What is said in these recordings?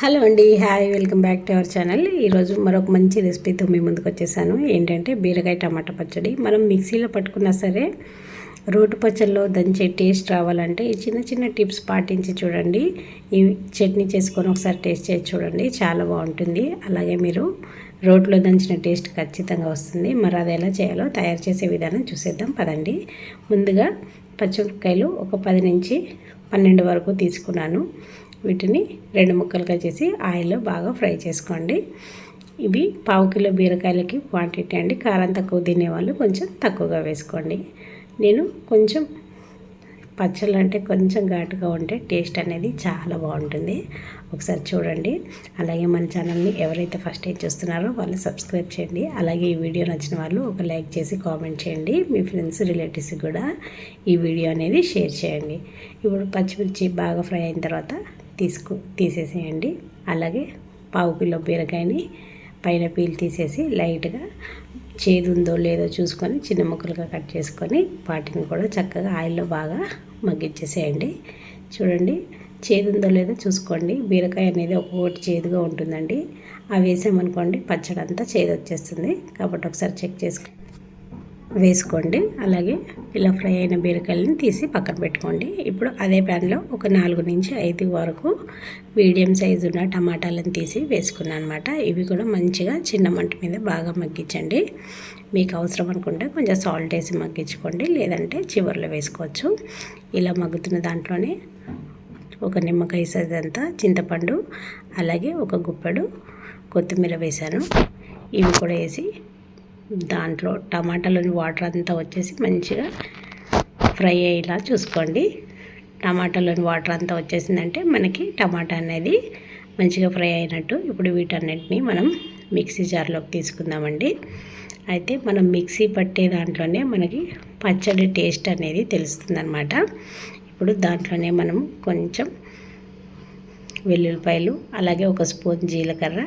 Hello అండి hi welcome back to our channel. ఈరోజు మరొక మంచి రెసిపీతో మీ ముందుకు వచ్చేసాను. ఏంటంటే బీరకాయ టమాటా పచ్చడి. మనం మిక్సీలో పట్టుకున్నా సరే రోటు పచ్చడిలో దంచే టేస్ట్ రావాలంటే ఈ చిన్న చిన్న టిప్స్ పాటించి చూడండి. ఈ చట్నీ చేసుకొని ఒకసారి టేస్ట్ చేసి చూడండి. చాలా బాగుంటుంది. అలాగే మీరు రోట్లో దంచిన టేస్ట్ ఖచ్చితంగా వస్తుంది. మరి అది ఎలా చేయాలో తయారు చేసే విధానం చూసేద్దాం. పదండి. ముందుగా పచ్చిమిరపకాయలు ఒక పది నుంచి పన్నెండు వరకు తీసుకున్నాను. వీటిని రెండు ముక్కలుగా చేసి ఆయిల్లో బాగా ఫ్రై చేసుకోండి. ఇవి పావు కిలో బీరకాయలకి క్వాంటిటీ అండి. కారం తక్కువ తినేవాళ్ళు కొంచెం తక్కువగా వేసుకోండి. నేను కొంచెం పచ్చళ్ళు అంటే కొంచెం ఘాటుగా ఉంటే టేస్ట్ అనేది చాలా బాగుంటుంది. ఒకసారి చూడండి. అలాగే మన ఛానల్ని ఎవరైతే ఫస్ట్ టైం చూస్తున్నారో వాళ్ళు సబ్స్క్రైబ్ చేయండి. అలాగే ఈ వీడియో నచ్చిన వాళ్ళు ఒక లైక్ చేసి కామెంట్ చేయండి. మీ ఫ్రెండ్స్ రిలేటివ్స్ కూడా ఈ వీడియో అనేది షేర్ చేయండి. ఇప్పుడు పచ్చిమిర్చి బాగా ఫ్రై అయిన తర్వాత తీసుకు తీసేసేయండి. అలాగే పావు కిలో బీరకాయని పైన పీల్ తీసేసి లైట్గా చేదు ఉందో లేదో చూసుకొని చిన్న ముక్కలుగా కట్ చేసుకొని వాటిని కూడా చక్కగా ఆయిల్లో బాగా మగ్గించేసేయండి చూడండి చేదు ఉందో లేదో చూసుకోండి. బీరకాయ అనేది ఒక్కొక్కటి చేదుగా ఉంటుందండి. అవి వేసామనుకోండి పచ్చడి అంతా చేదు వచ్చేస్తుంది కాబట్టి ఒకసారి చెక్ చేసుకో వేసుకోండి. అలాగే ఇలా ఫ్రై అయిన బీరకాయలను తీసి పక్కన పెట్టుకోండి. ఇప్పుడు అదే ప్యాన్లో ఒక నాలుగు నుంచి ఐదు వరకు మీడియం సైజు ఉన్న టమాటాలను తీసి వేసుకున్నాను అనమాట ఇవి కూడా మంచిగా చిన్న మంట మీద బాగా మగ్గించండి. మీకు అవసరం అనుకుంటే కొంచెం సాల్ట్ వేసి మగ్గించుకోండి. లేదంటే చివరిలో వేసుకోవచ్చు. ఇలా మగ్గుతున్న దాంట్లోనే ఒక నిమ్మకాయ సైజ్ అంతా చింతపండు అలాగే ఒక గుప్పెడు కొత్తిమీర వేశాను. ఇవి కూడా వేసి దాంట్లో టమాటాలోని వాటర్ అంతా వచ్చేసి మంచిగా ఫ్రై అయ్యేలా చూసుకోండి. టమాటాలోని వాటర్ అంతా వచ్చేసిందంటే మనకి టమాటా అనేది మంచిగా ఫ్రై అయినట్టు ఇప్పుడు వీటన్నిటిని మనం మిక్సీ జార్లోకి తీసుకుందామండి. అయితే మనం మిక్సీ పట్టే దాంట్లోనే మనకి పచ్చడి టేస్ట్ అనేది తెలుస్తుందన్నమాట. ఇప్పుడు దాంట్లోనే మనం కొంచెం వెల్లుల్లిపాయలు అలాగే ఒక స్పూన్ జీలకర్ర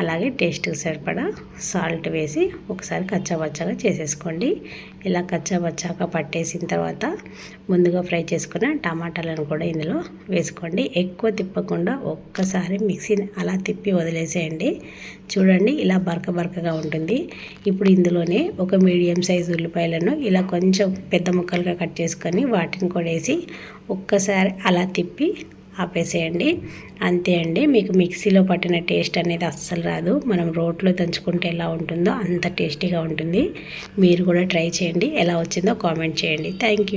అలాగే టేస్ట్కి సరిపడా సాల్ట్ వేసి ఒకసారి కచ్చాబచ్చాగా చేసేసుకోండి. ఇలా కచ్చాబచ్చాగా పట్టేసిన తర్వాత ముందుగా ఫ్రై చేసుకున్న టమాటాలను కూడా ఇందులో వేసుకోండి. ఎక్కువ తిప్పకుండా ఒక్కసారి మిక్సీని అలా తిప్పి వదిలేసేయండి. చూడండి ఇలా బరక బరకగా ఉంటుంది. ఇప్పుడు ఇందులోనే ఒక మీడియం సైజ్ ఉల్లిపాయలను ఇలా కొంచెం పెద్ద ముక్కలుగా కట్ చేసుకొని వాటిని కూడా వేసి ఒక్కసారి అలా తిప్పి ఆపేసేయండి. అంతే అండి. మీకు మిక్సీలో పట్టిన టేస్ట్ అనేది అస్సలు రాదు. మనం రోట్లో దంచుకుంటే ఎలా ఉంటుందో అంత టేస్టీగా ఉంటుంది. మీరు కూడా ట్రై చేయండి. ఎలా వచ్చిందో కామెంట్ చేయండి. థ్యాంక్